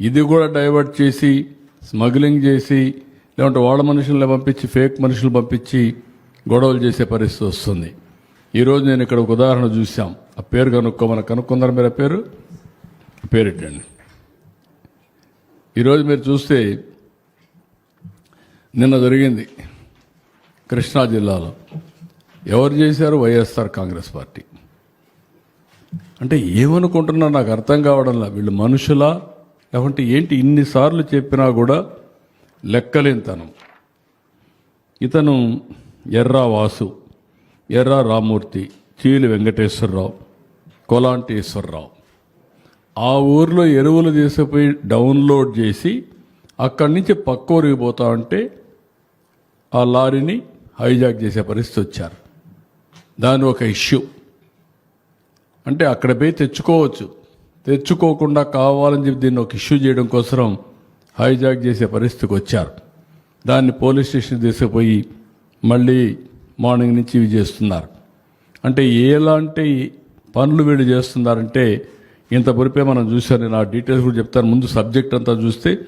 ఇది కూడా డైవర్ట్ చేసి స్మగ్లింగ్ చేసి లేదంటే వాళ్ళ మనుషుల్ని పంపించి ఫేక్ మనుషులు పంపించి గొడవలు చేసే పరిస్థితి వస్తుంది. ఈరోజు నేను ఇక్కడ ఒక ఉదాహరణ చూసాం ఆ పేరు కనుక్కోమని కనుక్కుందరు మీరు ఆ పేరు పేరెట్టండి ఈరోజు మీరు చూస్తే నిన్న జరిగింది కృష్ణా జిల్లాలో. ఎవరు చేశారు? YSR Congress party. అంటే ఏమనుకుంటున్నా నాకు అర్థం కావడంలా. వీళ్ళు మనుషులా? లేకుంటే ఏంటి ఇన్నిసార్లు చెప్పినా కూడా లెక్కలేనితనం. ఇతను ఎర్రా వాసు ఎర్రా రామూర్తి చీలి వెంకటేశ్వరరావు కోలాంటేశ్వరరావు. ఆ ఊర్లో ఎరువులు తీసుకుపోయి డౌన్లోడ్ చేసి అక్కడి నుంచి పక్క ఊరికి పోతా ఉంటే ఆ లారీని హైజాక్ చేసే పరిస్థితి వచ్చారు. దాని ఒక ఇష్యూ. అంటే అక్కడ పోయి తెచ్చుకోవచ్చు. తెచ్చుకోకుండా కావాలని చెప్పి దీన్ని ఒక ఇష్యూ చేయడం కోసం హైజాక్ చేసే పరిస్థితికి వచ్చారు. దాన్ని పోలీస్ స్టేషన్ తీసుకుపోయి మళ్ళీ మార్నింగ్ నుంచి ఇవి చేస్తున్నారు. అంటే ఎలాంటి పనులు వీళ్ళు చేస్తున్నారంటే ఇంత పొరిపే మనం చూసాను నేను ఆ డీటెయిల్స్ కూడా చెప్తాను. ముందు సబ్జెక్ట్ అంతా చూస్తే